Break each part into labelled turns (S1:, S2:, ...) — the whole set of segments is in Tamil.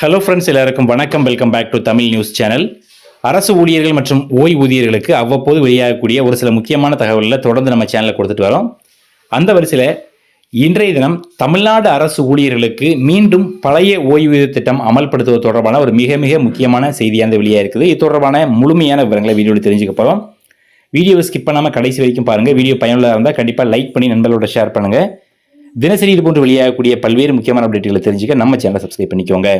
S1: ஹலோ ஃப்ரெண்ட்ஸ் எல்லாருக்கும் வணக்கம். Welcome back to Tamil news channel அரசு ஊழியர்கள் மற்றும் ஓய்வூதியர்களுக்கு அவ்வப்போது வெளியாகக்கூடிய ஒரு சில முக்கியமான தகவல்களை தொடர்ந்து நம்ம சேனலில் கொடுத்துட்டு வரோம். அந்த வரிசையில் இன்றைய தினம் தமிழ்நாடு அரசு ஊழியர்களுக்கு மீண்டும் பழைய ஓய்வூதிய திட்டம் அமல்படுத்துவது தொடர்பான ஒரு மிக மிக முக்கியமான செய்தியாக வெளியாக இருக்குது இது தொடர்பான முழுமையான விவரங்களை வீடியோவில் தெரிஞ்சுக்க போகிறோம் வீடியோவை ஸ்கிப் பண்ணாமல் கடைசி வரைக்கும் பாருங்கள் வீடியோ பயனுள்ளதாக இருந்தால் கண்டிப்பாக லைக் பண்ணி நண்பர்களோட ஷேர் பண்ணுங்கள் தினசரி இது போன்று வெளியாகக்கூடிய பல்வேறு முக்கியமான அப்டேட்டுகளை தெரிஞ்சுக்க நம்ம சேனலை சப்ஸ்கிரைப் பண்ணிக்கோங்க.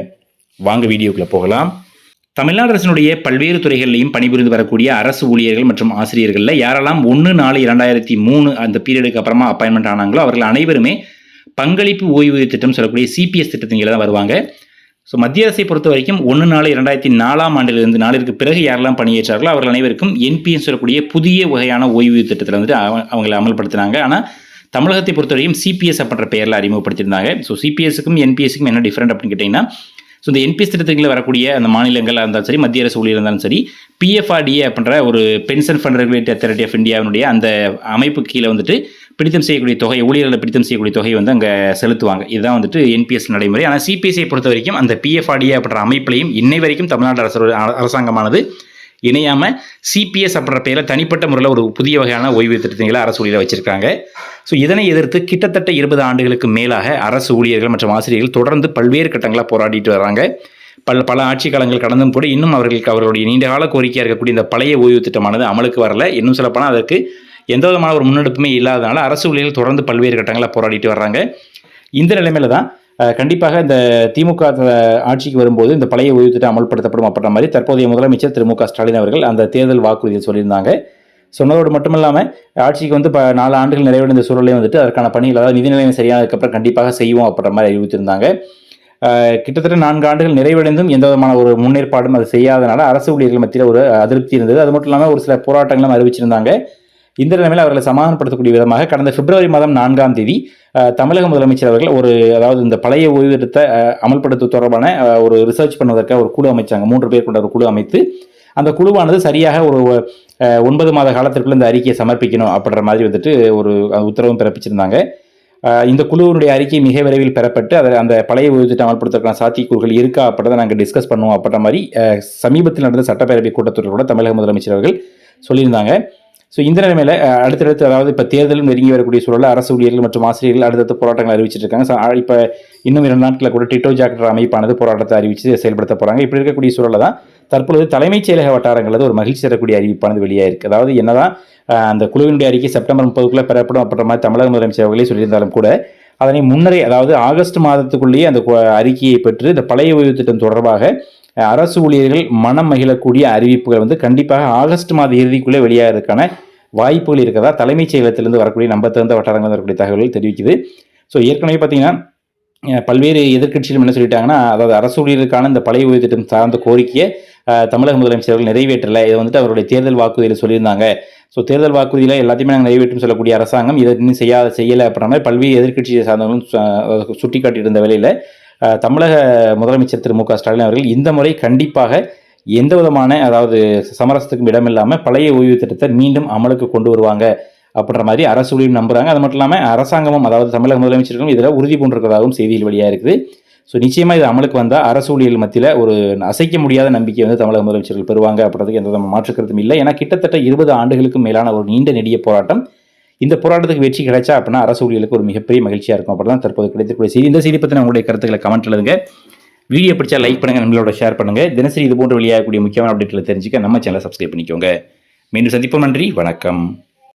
S1: வாங்க வீடியோக்குள்ள போகலாம். தமிழ்நாடு அரசினுடைய பல்வேறு துறைகளிலையும் பணிபுரிந்து வரக்கூடிய அரசு ஊழியர்கள் மற்றும் ஆசிரியர்களில் யாரெல்லாம் ஒன்று நாலு இரண்டாயிரத்தி மூணு அந்த பீரியடுக்கு அப்புறமா அப்பாயின்மெண்ட் ஆனாங்களோ அவர்கள் அனைவருமே பங்களிப்பு ஓய்வூதிய திட்டம் சொல்லக்கூடிய சிபிஎஸ் திட்டத்தின் கீழே தான் வருவாங்க. ஸோ மத்திய அரசை பொறுத்த வரைக்கும் ஒன்று நாலு இரண்டாயிரத்தி நாலாம் ஆண்டிலிருந்து நாளிற்கு பிறகு யாரெல்லாம் பணியேற்றார்களோ அவர்கள் அனைவருக்கும் என்பிஎஸ் சொல்லக்கூடிய புதிய வகையான ஓய்வூதிய திட்டத்தில் வந்துட்டு அவ- அவங்களை அமல்படுத்தினாங்க. ஆனால் தமிழகத்தை பொறுத்தவரையும் சிபிஎஸ் அப்படின்ற பெயரில் அறிமுகப்படுத்தியிருந்தாங்க. ஸோ சிபிஎஸ்க்கும் என்பிஎஸ்க்கும் என்ன டிஃப்ரெண்ட் அப்படின்னு கேட்டிங்கன்னா ஸோ இந்த என்பிஎஸ் திட்டத்தின் வரக்கூடிய அந்த மாநிலங்களாக இருந்தாலும் சரி மத்திய அரசு ஊழியர் இருந்தாலும் சரி பிஎஃப்ஆர்டிஏ அப்படின்ற ஒரு pension fund regulatory authority of இந்தியாவினுடைய அந்த அமைப்பு கீழே வந்துட்டு பிடித்தம் செய்யக்கூடிய தொகை ஊழியர்களை பிடித்தம் செய்யக்கூடிய தொகை வந்து அங்கே செலுத்துவாங்க. இதுதான் வந்துட்டு என்பிஎஸ் நடைமுறை. ஆனால் சிபிஎஸ்ஐ பொறுத்த வரைக்கும் அந்த பிஎஃப்ஆர்டிஏ அப்படின்ற அமைப்பிலையும் இன்னை வரைக்கும் தமிழ்நாடு அரசு அரசாங்கமானது இணையாமல் சிபிஎஸ் அப்படின்ற பெயரில் தனிப்பட்ட முறையில் ஒரு புதிய வகையான ஓய்வு திட்டங்களை அரசு ஊழியர் வச்சிருக்காங்க. ஸோ இதனை எதிர்த்து கிட்டத்தட்ட இருபது ஆண்டுகளுக்கு மேலாக அரசு ஊழியர்கள் மற்றும் ஆசிரியர்கள் தொடர்ந்து பல்வேறு கட்டங்களாக போராடிட்டு வராங்க. பல பல ஆட்சி காலங்கள் கடந்தும் கூட இன்னும் அவர்களுக்கு அவர்களுடைய நீண்டகால கோரிக்கையாக இருக்கக்கூடிய இந்த பழைய ஓய்வு திட்டமானது அமலுக்கு வரல. இன்னும் சொல்லப்போனால் அதற்கு எந்த விதமான ஒரு முன்னெடுப்புமே இல்லாதனால அரசு ஊழியர்கள் தொடர்ந்து பல்வேறு கட்டங்களாக போராடிட்டு வர்றாங்க. இந்த நிலைமையில தான் கண்டிப்பாக இந்த திமுக ஆட்சிக்கு வரும்போது இந்த பழைய ஓய்வு திட்டம் அமல்படுத்தப்படும் அப்படின்ற மாதிரி தற்போதைய முதலமைச்சர் திரு மு க ஸ்டாலின் அவர்கள் அந்த தேர்தல் வாக்குறுதியில் சொல்லியிருந்தாங்க. சொன்னதோடு மட்டும் இல்லாமல் ஆட்சிக்கு வந்து இப்போ நாலு ஆண்டுகள் நிறைவடைந்த சூழலே வந்துட்டு அதற்கான பணிகள் அதாவது நிதி நிலைமை சரியானதுக்கப்புறம் கண்டிப்பாக செய்வோம் அப்படின்ற மாதிரி அறிவித்திருந்தாங்க கிட்டத்தட்ட நான்கு ஆண்டுகள் நிறைவடைந்தும் எந்த விதமான ஒரு முன்னேற்பாடும் அது செய்யாதனால அரசு ஊழியர்கள் மத்தியில் ஒரு அதிருப்தி இருந்தது. அது மட்டும் இல்லாமல் ஒரு சில போராட்டங்களும் அறிவிச்சிருந்தாங்க. இந்த நிலைமையில் அவர்களை சமாதானப்படுத்தக்கூடிய விதமாக கடந்த பிப்ரவரி மாதம் நான்காம் தேதி தமிழக முதலமைச்சர் அவர்கள் ஒரு அதாவது இந்த பழைய ஓய்வெடுத்த அமல்படுத்த தொடர்பான ஒரு ரிசர்ச் பண்ணுவதற்காக ஒரு குழு அமைச்சாங்க. மூன்று பேர் கொண்ட ஒரு குழு அமைத்து அந்த குழுவானது சரியாக ஒரு ஒன்பது மாத காலத்திற்குள்ள இந்த அறிக்கையை சமர்ப்பிக்கணும் அப்படின்ற மாதிரி வந்துட்டு ஒரு உத்தரவும் பிறப்பிச்சிருந்தாங்க. இந்த குழுவினுடைய அறிக்கை மிக விரைவில் பெறப்பட்டு அதை அந்த பழைய ஓய்வு திட்டம் அமல்படுத்துவதற்கான சாத்தியக்கூறுகள் இருக்கா அப்படின்றத நாங்கள் டிஸ்கஸ் பண்ணுவோம் அப்படின்ற மாதிரி சமீபத்தில் நடந்த சட்டப்பேரவை கூட்டத்தொடரில் கூட தமிழக முதலமைச்சர் அவர்கள் சொல்லியிருந்தாங்க. ஸோ இந்த நிலைமையில் அடுத்தடுத்து அதாவது இப்போ தேர்தலும் நெருங்கி வரக்கூடிய சூழலில் அரசு ஊழியர்கள் மற்றும் ஆசிரியர்கள் அடுத்தடுத்து போராட்டங்கள் அறிவிச்சிட்டு இருக்காங்க. ஸோ இப்போ இன்னும் இரண்டு நாட்களில் கூட டிட்டோ ஜாக்கெட் அமைப்பானது போராட்டத்தை அறிவித்து செயல்படுத்த போகிறாங்க இப்படி இருக்கக்கூடிய சூழலில் தான் தற்பொழுது தலைமைச் செயலக வட்டாரங்களது ஒரு மகிழ்ச்சி தரக்கூடிய அறிவிப்பானது வெளியாயிருக்கு. அதாவது என்னதான் அந்த குழுவினுடைய அறிக்கை செப்டம்பர் முப்பதுக்குள்ளே பெறப்படும் அப்படின்ற மாதிரி தமிழக முதலமைச்சர் அவர்களே சொல்லியிருந்தாலும் கூட அதனை முன்னரே அதாவது ஆகஸ்ட் மாதத்துக்குள்ளேயே அந்த அறிக்கையை பெற்று இந்த பழைய ஓய்வு திட்டம் தொடர்பாக அரசு ஊழியர்கள் மனம் மகிழக்கூடிய அறிவிப்புகள் வந்து கண்டிப்பாக ஆகஸ்ட் மாத இறுதிக்குள்ளே வெளியாகிறதுக்கான வாய்ப்புகள் இருக்கிறதா தலைமைச் செயலகத்திலிருந்து வரக்கூடிய நம்ப தகுந்த வட்டாரங்கள் வரக்கூடிய தகவல்கள் தெரிவிக்குது. ஸோ ஏற்கனவே பார்த்தீங்கன்னா பல்வேறு எதிர்க்கட்சிகளும் என்ன சொல்லிட்டாங்கன்னா அதாவது அரசு ஊழியர்களுக்கான இந்த பழைய ஓய்வு திட்டம் சார்ந்த கோரிக்கையை தமிழக முதலமைச்சர் அவர்கள் நிறைவேற்றலை. இதை வந்துட்டு அவருடைய தேர்தல் வாக்குறுதியில் சொல்லியிருந்தாங்க. ஸோ தேர்தல் வாக்குறுதியில் எல்லாத்தையுமே நாங்கள் நிறைவேற்றும் சொல்லக்கூடிய அரசாங்கம் இதை இன்னும் செய்யாத செய்யலை அப்படின்ற மாதிரி பல்வேறு எதிர்க்கட்சியை சார்ந்தவங்களும் சுட்டி காட்டியிருந்த வேலையில் தமிழக முதலமைச்சர் திரு மு க ஸ்டாலின் அவர்கள் இந்த முறை கண்டிப்பாக எந்த விதமான அதாவது சமரசத்துக்கும் இடமில்லாமல் பழைய ஓய்வு திட்டத்தை மீண்டும் அமலுக்கு கொண்டு வருவாங்க அப்படின்ற மாதிரி அரசு நம்புகிறாங்க நம்புறாங்க. அது மட்டும் இல்லாமல் அரசாங்கமும் அதாவது தமிழக முதலமைச்சர்களும் இதில் உறுதி பூண்டிருக்கிறதாகவும் செய்தியில் வெளியாக இருக்குது. ஸோ நிச்சயமாக இது அமலுக்கு வந்தால் அரசு ஊழியர்கள் மத்தியில் ஒரு அசைக்க முடியாத நம்பிக்கை வந்து தமிழக முதலமைச்சர்கள் பெறுவாங்க அப்படின்றதுக்கு எந்த விதமான மாற்று இல்லை. ஏன்னா கிட்டத்தட்ட இருபது ஆண்டுகளுக்கும் மேலான ஒரு நீண்ட நெடிய போராட்டம் இந்த போராட்டத்துக்கு வெற்றி கிடைச்சா அப்படின்னா அரசு ஊழியர்களுக்கு ஒரு மிகப்பெரிய மகிழ்ச்சியாக இருக்கும். அப்படி தான் தற்போது கிடைக்கக்கூடிய செய்தி. இந்த செய்தி பற்றின உங்களுடைய கருத்துக்களை கமெண்ட் எழுதுங்க. வீடியோ பிடிச்சா லைக் பண்ணுங்க நம்மளோட ஷேர் பண்ணுங்க. தினசரி இது போன்ற வெளியாகக்கூடிய முக்கியமான அப்டேட்டில் தெரிஞ்சுக்க நம்ம சேனலை சப்ஸ்கிரைப் பண்ணிக்கோங்க. மீண்டும் சந்திப்போம். நன்றி வணக்கம்.